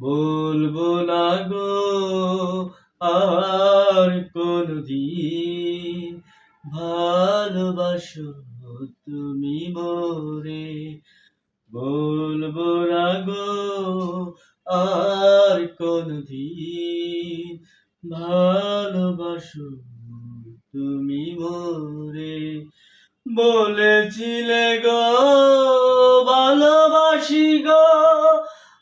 বলব না গো, আর কোনদিন ভালোবাসো তুমি মোরে। বলব না গো, আর কোনদিন ভালোবাসো তুমি মোরে। বলেছিলে গো, ভালোবাসি গো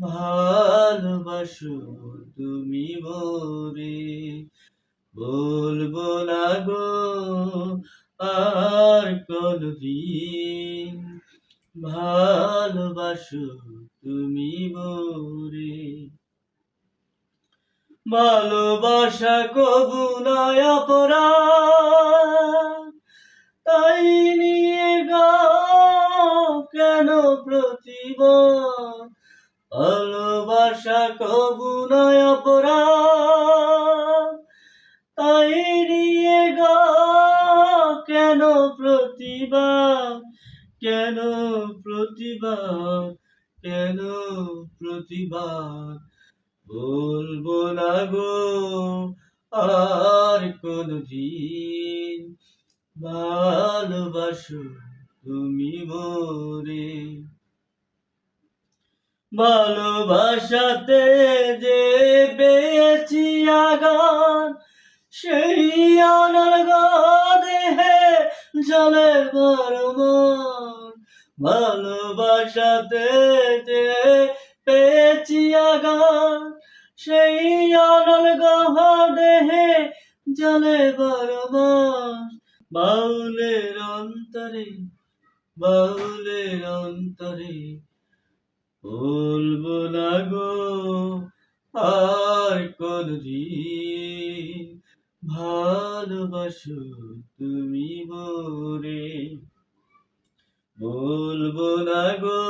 ভালোবাসো তুমি মোরে। বলব না গো, আর কোনদিন। ভালোবাসো তুমি মোরে। ভালোবাসা কবু নয় অপরাধ। তাই নিয়ে গাও কেন কবু নয় অপরাধ। তাই নিয়ে গাও কেন প্রতিভা কেন প্রতিভা কেন প্রতিভা? বলব না গো, আর কোনদিন ভালোবাসো তুমি মোরে। ভালোবাসাতে যে পেয়েছি আগান, সেই অনর্গ দেহে জলে বরমন ভালোবাসাতে যে পেয়েছি আগান, সেই অনর্গ দেহে জলে বরমন বাউলের অন্তরে বাউলের অন্তরে বলব না গো, আর কোনদিন ভালোবাসো তুমি মোরে। বলব না গো,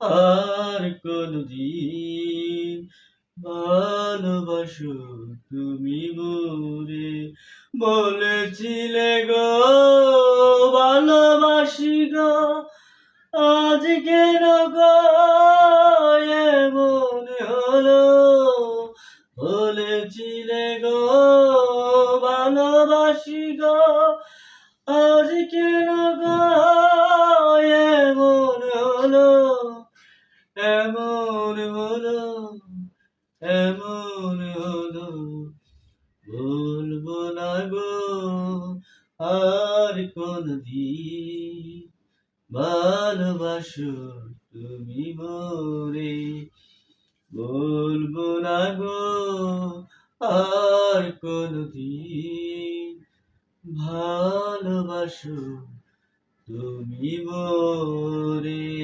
আর কোনদিন ভালোবাসো তুমি মোরে। বলেছিলে গো, ভালোবাসি গো আজ কেন গো এমন হলো? বলেছিলে গো, ভালোবাসি গো। আজ কেন গো এমন হলো? এমন হলো এমন হলো। বলব না গো, আর কোনদিন। ভালোবাসো তুমি মোরে। বলব না গো আর কোনদিন। ভালোবাসো তুমি মোরে।